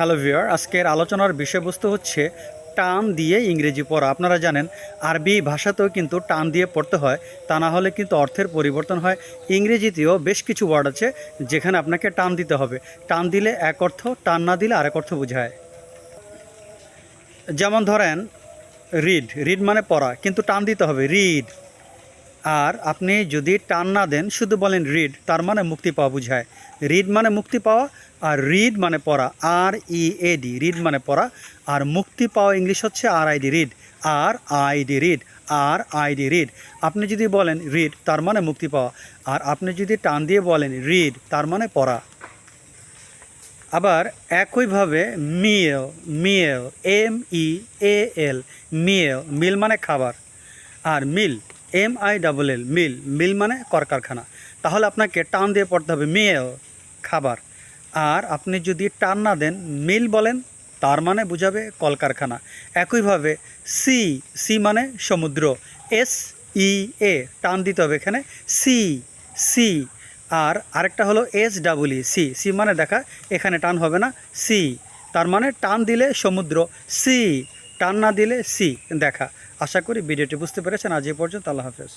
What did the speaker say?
Hello viewer আজকের আলোচনার বিষয়বস্তু হচ্ছে টান দিয়ে ইংরেজি পড়া। আপনারা জানেন, আরবি ভাষাতেও কিন্তু টান দিয়ে পড়তে হয়, তা না হলে কিন্তু অর্থের পরিবর্তন হয়। ইংরেজিতেও বেশ কিছু ওয়ার্ড আছে, যেখানে আপনাকে টান দিতে হবে। টান দিলে এক অর্থ, টান না দিলে আরেক অর্থ বোঝায়। যেমন ধরেন রিড রিড মানে পড়া, কিন্তু টান দিতে হবে। রিড আর আপনি যদি টান না দেন, শুধু বলেন রিড তার মানে মুক্তি পাওয়া বোঝায়। রিড মানে মুক্তি পাওয়া আর রিড মানে পড়া আর ই এ ডি রিড মানে পড়া। আর মুক্তি পাওয়া ইংলিশ হচ্ছে R I D read R I D read R I D read আপনি যদি বলেন রিড তার মানে মুক্তি পাওয়া। আর আপনি যদি টান দিয়ে বলেন রিড তার মানে পড়া। আবার একইভাবে মিল মিল এম ই এ এল মিল মিল মানে খাবার। আর mill M I double L mill mill মানে কলকারখানা তাহলে আপনাকে টান দিয়ে পড়তে হবে মিল খাবার। আর আপনি যদি টান না দেন মিল বলেন, তার মানে বোঝাবে কলকারখানা। একইভাবে সি সি মানে সমুদ্র। এস ই এ টান দিতে হবে এখানে। সি সি আর আরেকটা হলো এস ডাবল সি সি মানে দেখা, এখানে টান হবে না। সি তার মানে টান দিলে সমুদ্র। সি টান না দিলে সি, দেখা। আশা করি ভিডিওটি বুঝতে পেরেছেন। আজ এ পর্যন্ত, আল্লাহ হাফেজ।